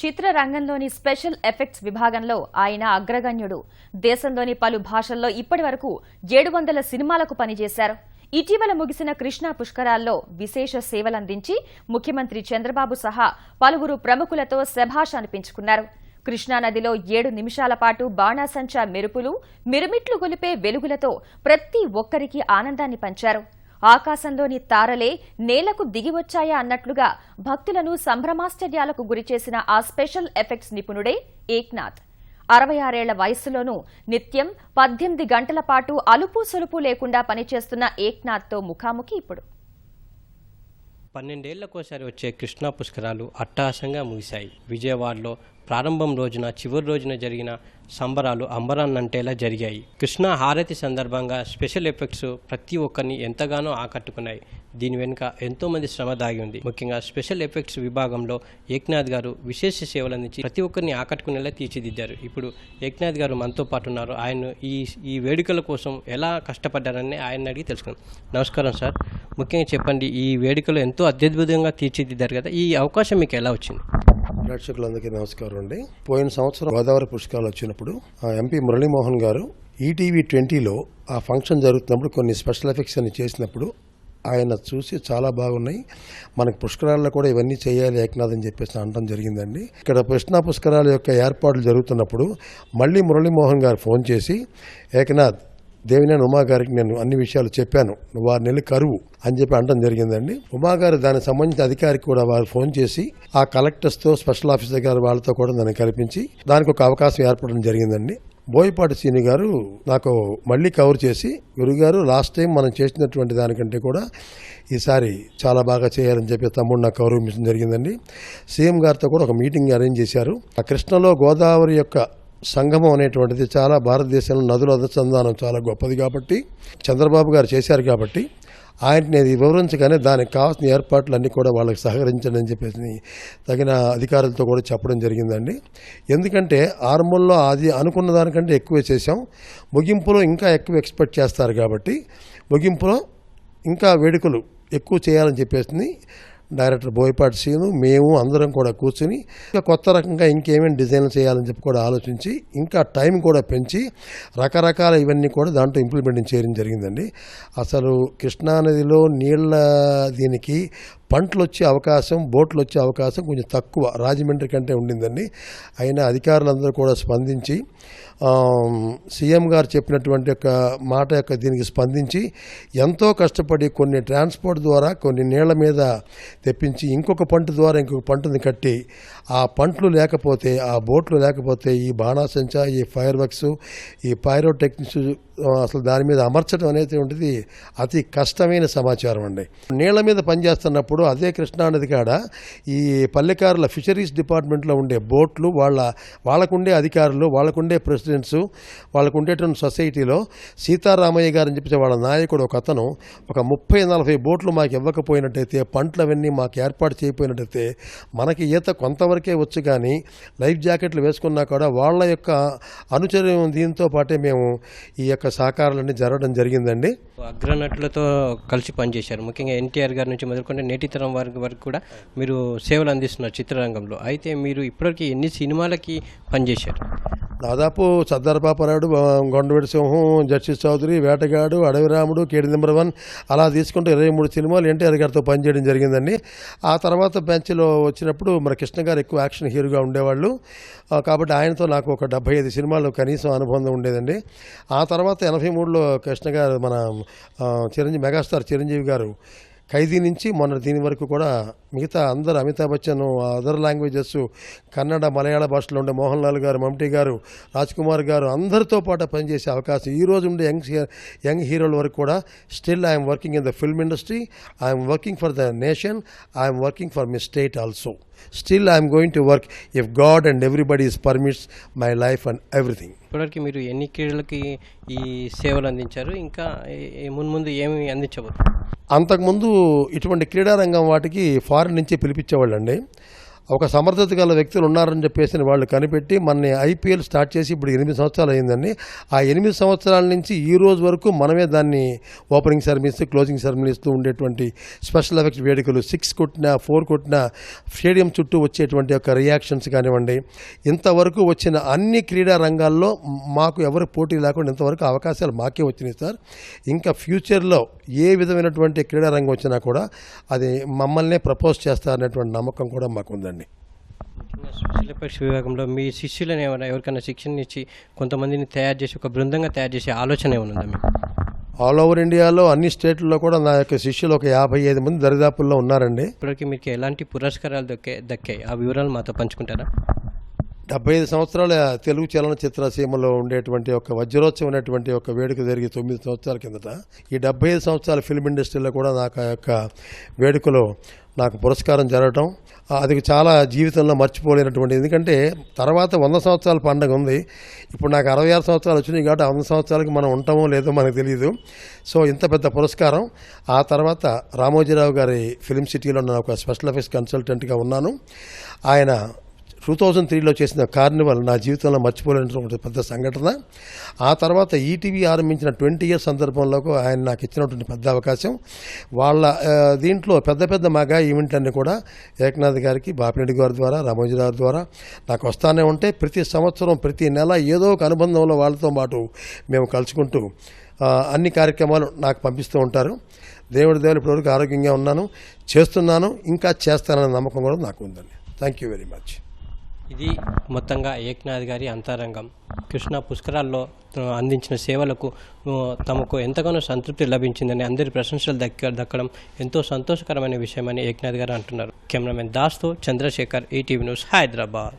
చిత్రరంగంలోని special effects విభాగంలో ఆయన అగ్రగణ్యుడు. దేశంలోని పలు భాషల్లో ఇప్పటి వరకు ఏడు వందల సినిమాలకు పనిచేశారు. ఇటీవల ముగిసిన కృష్ణా పుష్కరాల్లో విశేష సేవలందించి ముఖ్యమంత్రి చంద్రబాబు సహా పలువురు ప్రముఖులతో శభాష అనిపించుకున్నారు కృష్ణానదిలో ఏడు నిమిషాల పాటు బాణాసంచా మెరుపులు మిరుమిట్లు గొలిపే వెలుగులతో ప్రతి ఒక్కరికి ఆనందాన్ని పంచారు. ఆకాశంలోని తారలే నేలకు దిగివచ్చాయా అన్నట్లుగా భక్తులను సంభ్రమాశ్చర్యాలకు గురిచేసిన ఆ స్పెషల్ ఎఫెక్ట్స్ నిపుణుడే ఏక్నాథ్. అరవై ఆరేళ్ళ వయస్సులోనూ నిత్యం పద్దెనిమిది గంటల పాటు అలుపు సొలుపు లేకుండా పనిచేస్తున్న ఏక్నాథ్తో ముఖాముఖి ఇప్పుడు. పన్నెండేళ్ళకోసారి వచ్చే కృష్ణా పుష్కరాలు అట్టహాసంగా ముగిశాయి. విజయవాడలో ప్రారంభం రోజున చివరి రోజున జరిగిన సంబరాలు అంబరాన్నంటేలా జరిగాయి. కృష్ణ హారతి సందర్భంగా స్పెషల్ ఎఫెక్ట్స్ ప్రతి ఒక్కరిని ఎంతగానో ఆకట్టుకున్నాయి. దీని వెనుక ఎంతోమంది శ్రమ దాగి ఉంది. ముఖ్యంగా స్పెషల్ ఎఫెక్ట్స్ విభాగంలో ఏక్నాథ్ గారు విశేష సేవలు అందించి ప్రతి ఒక్కరిని ఆకట్టుకునేలా తీర్చిదిద్దారు. ఇప్పుడు ఏక్నాథ్ గారు మనతో పాటు ఉన్నారు. ఆయన ఈ ఈ వేడుకల కోసం ఎలా కష్టపడ్డారని ఆయన అడిగి తెలుసుకున్నాం నమస్కారం సార్. ముఖ్యంగా చెప్పండి ఈ వేడుకలు ఎంతో అత్యద్భుతంగా తీర్చిదిద్దారు కదా. ఈ అవకాశం మీకు ఎలా వచ్చింది? ప్రేక్షకులందరికీ నమస్కారం అండి. పోయిన సంవత్సరం గోదావరి పుష్కరాలు వచ్చినప్పుడు ఆ ఎంపీ మురళీమోహన్ గారు ఈటీవీ ట్వంటీలో ఆ ఫంక్షన్ జరుగుతున్నప్పుడు కొన్ని స్పెషల్ ఎఫెక్ట్స్ అని చేసినప్పుడు ఆయన చూసి చాలా బాగున్నాయి. మనకు పుష్కరాల్లో కూడా ఇవన్నీ చేయాలి ఏకనాథ్ అని చెప్పేసి అనడం జరిగిందండి. ఇక్కడ కృష్ణా పుష్కరాల యొక్క ఏర్పాట్లు జరుగుతున్నప్పుడు మళ్ళీ మురళీమోహన్ గారు ఫోన్ చేసి ఏకనాథ్ దేవినేని ఉమాగారికి నేను అన్ని విషయాలు చెప్పాను. నువ్వు ఆరు నెలలు కరువు అని చెప్పి అనడం జరిగిందండి. ఉమాగారు దానికి సంబంధించిన అధికారికి కూడా వారు ఫోన్ చేసి ఆ కలెక్టర్స్తో స్పెషల్ ఆఫీసర్ గారు వాళ్ళతో కూడా దాన్ని కల్పించి దానికి ఒక అవకాశం ఏర్పడడం జరిగిందండి. బోయపాటి సీని గారు నాకు మళ్ళీ కవర్ చేసి గురుగారు లాస్ట్ టైం మనం చేసినటువంటి దానికంటే కూడా ఈసారి చాలా బాగా చేయాలని చెప్పి తమ్ముడు నాకు కవర్ ఇవ్వడం జరిగిందండి. సీఎం గారితో కూడా ఒక మీటింగ్ అరేంజ్ చేశారు. ఆ కృష్ణలో గోదావరి యొక్క సంగమం అనేటువంటిది చాలా భారతదేశంలో నదుల అనుసంధానం చాలా గొప్పది కాబట్టి చంద్రబాబు గారు చేశారు కాబట్టి ఆయనని అది వివరించగానే దానికి కావాల్సిన ఏర్పాట్లు అన్నీ కూడా వాళ్ళకి సహకరించండి అని చెప్పేసి తగిన అధికారులతో కూడా చెప్పడం జరిగిందండి. ఎందుకంటే ఆరంభంలో అది అనుకున్న దానికంటే ఎక్కువే చేశాం. ముగింపులో ఇంకా ఎక్కువ ఎక్స్పెక్ట్ చేస్తారు కాబట్టి ముగింపులో ఇంకా వేడుకలు ఎక్కువ చేయాలని చెప్పేసి డైరెక్టర్ బోయపాటి సీను మేము అందరం కూడా కూర్చుని ఇంకా కొత్త రకంగా ఇంకేమేమి డిజైన్లు చేయాలని చెప్పి కూడా ఆలోచించి ఇంకా టైం కూడా పెంచి రకరకాల ఇవన్నీ కూడా దాంట్లో ఇంప్లిమెంటింగ్ చేయడం జరిగిందండి. అసలు కృష్ణానదిలో నీళ్ళ దీనికి పంటలు వచ్చే అవకాశం బోట్లు వచ్చే అవకాశం కొంచెం తక్కువ రాజమండ్రి కంటే ఉండిందండి. అయినా అధికారులందరూ కూడా స్పందించి సీఎం గారు చెప్పినటువంటి యొక్క మాట యొక్క దీనికి స్పందించి ఎంతో కష్టపడి కొన్ని ట్రాన్స్పోర్ట్ ద్వారా కొన్ని నీళ్ళ మీద తెప్పించి ఇంకొక పంట ద్వారా ఇంకొక పంటని కట్టి ఆ పంటలు లేకపోతే ఆ బోట్లు లేకపోతే ఈ బాణాసంచా ఈ ఫైర్ వర్క్స్ ఈ పైరోటెక్నిక్స్ అసలు దాని మీద అమర్చడం అనేది అతి కష్టమైన సమాచారం అండి. నీళ్ళ మీద పనిచేస్తున్నప్పుడు అదే కృష్ణానది కాడ ఈ పల్లెకారుల ఫిషరీస్ డిపార్ట్మెంట్లో ఉండే బోట్లు వాళ్ళ వాళ్ళకుండే అధికారులు వాళ్ళకుండే ప్రెసిడెంట్స్ వాళ్ళకుండేటువంటి సొసైటీలో సీతారామయ్య గారు అని చెప్పి వాళ్ళ నాయకుడు ఒక అతను ఒక ముప్పై నలభై బోట్లు మాకు ఇవ్వకపోయినట్టయితే పంటలు అవన్నీ మాకు ఏర్పాటు చేయకపోయినట్టయితే మనకి ఈత కొంతవరకే వచ్చు కానీ లైఫ్ జాకెట్లు వేసుకున్నా కూడా వాళ్ళ యొక్క అనుచర్యం దీంతో పాటే మేము ఈ యొక్క సహకారాలన్నీ జరగడం జరిగిందండి. అగ్రనటులతో కలిసి పనిచేశారు. ముఖ్యంగా ఎన్టీఆర్ గారి నుంచి మొదలుకుంటే నేటి తరం వరకు వరకు కూడా మీరు సేవలు అందిస్తున్నారు చిత్రరంగంలో. అయితే మీరు ఇప్పటివరకు ఎన్ని సినిమాలకి పనిచేశారు? దాదాపు సర్దార్ పాపరాయుడు గొండవేడి సింహం జడ్సి చౌదరి వేటగాడు అడవిరాముడు కేడి నెంబర్ వన్ అలా తీసుకుంటే ఇరవై మూడు సినిమాలు ఎన్టీఆర్ గారితో పనిచేయడం జరిగిందండి. ఆ తర్వాత బెంచ్లో వచ్చినప్పుడు మన కృష్ణ గారు ఎక్కువ యాక్షన్ హీరోగా ఉండేవాళ్ళు. కాబట్టి ఆయనతో నాకు ఒక డెబ్బై ఐదు సినిమాలు కనీసం అనుబంధం ఉండేదండి. ఆ తర్వాత ఎనభై మూడులో కృష్ణ గారు మన చిరంజీవి మెగాస్టార్ చిరంజీవి గారు ఖైదీ నుంచి మొన్న దీని వరకు కూడా మిగతా అందరు అమితాబ్ బచ్చన్ అదర్ లాంగ్వేజెస్ కన్నడ మలయాళ భాషలో ఉండే మోహన్ లాల్ గారు మమ్టీ గారు రాజ్ కుమార్ గారు అందరితో పాటు పనిచేసే అవకాశం ఈ రోజు ఉండే యంగ్ యంగ్ హీరోల వరకు కూడా still I'm working in the film industry I'm working for the nation I'm working for me state also. Still I'm going to work if god and everybody is permits my life and everything ఇప్పటివరకు మీరు ఎన్ని క్రీడలకి ఈ సేవలు అందించారు? ఇంకా మున్ముందు ఏమి అందించబోతున్నారు? అంతకుముందు ఇటువంటి క్రీడారంగం వాటికి ఫారిన్ నుంచి పిలిపించేవాళ్ళండి. ఒక సమర్థత గల వ్యక్తులు ఉన్నారని చెప్పేసి వాళ్ళు కనిపెట్టి మన ఐపీఎల్ స్టార్ట్ చేసి ఇప్పుడు ఎనిమిది సంవత్సరాలు అయిందండి. ఆ ఎనిమిది సంవత్సరాల నుంచి ఈ రోజు వరకు మనమే దాన్ని ఓపెనింగ్ సెరమనీస్ క్లోజింగ్ సెరమనీస్ ఉండేటువంటి స్పెషల్ ఎఫెక్ట్స్ వేడుకలు సిక్స్ కొట్టిన ఫోర్ కొట్టిన స్టేడియం చుట్టూ వచ్చేటువంటి యొక్క రియాక్షన్స్ కానివ్వండి ఇంతవరకు వచ్చిన అన్ని క్రీడా రంగాల్లో మాకు ఎవరు పోటీ లేకుండా ఇంతవరకు అవకాశాలు మాకే వచ్చినాయి సార్. ఇంకా ఫ్యూచర్లో ఏ విధమైనటువంటి క్రీడా రంగం వచ్చినా కూడా అది మమ్మల్నే ప్రపోజ్ చేస్తారనేటువంటి నమ్మకం కూడా మాకు ఉందండి ఎఫెక్ట్స్ విభాగంలో మీ శిష్యులను ఏమైనా ఎవరికైనా శిక్షణ ఇచ్చి కొంతమందిని తయారు చేసి ఒక బృందంగా తయారు చేసే ఆలోచన ఏమైనా మీకు? ఆల్ ఓవర్ ఇండియాలో అన్ని స్టేట్లలో కూడా నా యొక్క శిష్యులు ఒక యాభై ఐదు మంది దరిదాపుల్లో ఉన్నారండి. ఇప్పటివరకు మీకు ఎలాంటి పురస్కారాలు దక్కే దక్కాయి? ఆ వివరాలు మాతో పంచుకుంటారా? డెబ్బై ఐదు సంవత్సరాల తెలుగు చలనచిత్ర సీమలో ఉండేటువంటి ఒక వజ్రోత్సవం అనేటువంటి ఒక వేడుక జరిగి తొమ్మిది సంవత్సరాల కిందట. ఈ డెబ్బై ఐదు సంవత్సరాల ఫిల్మ్ ఇండస్ట్రీలో కూడా నాకు ఆ యొక్క వేడుకలో నాకు పురస్కారం జరగటం అది చాలా జీవితంలో మర్చిపోలేనటువంటి ఎందుకంటే తర్వాత వంద సంవత్సరాల పండగ ఉంది. ఇప్పుడు నాకు అరవై ఆరు సంవత్సరాలు వచ్చినాయి కాబట్టి వంద సంవత్సరాలకి మనం ఉంటామో లేదో మనకు తెలియదు సో ఇంత పెద్ద పురస్కారం. ఆ తర్వాత రామోజీరావు గారి ఫిల్మ్ సిటీలో నేను ఒక స్పెషల్ ఆఫీస్ కన్సల్టెంట్గా ఉన్నాను. ఆయన టూ థౌజండ్ త్రీలో చేసిన కార్నివల్ నా జీవితంలో మర్చిపోలేనటువంటి పెద్ద సంఘటన. ఆ తర్వాత ఈటీవీ ఆరంభించిన ట్వంటీ ఇయర్స్ సందర్భంలో ఆయన నాకు ఇచ్చినటువంటి పెద్ద అవకాశం. వాళ్ళ దీంట్లో పెద్ద పెద్ద మగా ఈవెంట్లన్నీ కూడా ఏకనాథ్ గారికి బాపిరెడ్డి గారి ద్వారా రామోజీరావు ద్వారా నాకు వస్తానే ఉంటే ప్రతి సంవత్సరం ప్రతి నెల ఏదో ఒక అనుబంధంలో వాళ్ళతో పాటు మేము కలుసుకుంటూ అన్ని కార్యక్రమాలు నాకు పంపిస్తూ ఉంటారు. దేవుడి దేవుడు ఇప్పటివరకు ఆరోగ్యంగా ఉన్నాను చేస్తున్నాను ఇంకా చేస్తాననే నమ్మకం కూడా నాకు ఉందండి. థ్యాంక్ యూ వెరీ మచ్ ఇది మొత్తంగా ఏక్నాథ్ గారి అంతరంగం. కృష్ణా పుష్కరాల్లో అందించిన సేవలకు తమకు ఎంతగానో సంతృప్తి లభించిందని అందరి ప్రశంసలు దక్క దక్కడం ఎంతో సంతోషకరమైన విషయమని ఏక్నాథ్ గారు అంటున్నారు. కెమెరామెన్ దాస్తో చంద్రశేఖర్ ఈటీవీ న్యూస్ హైదరాబాద్.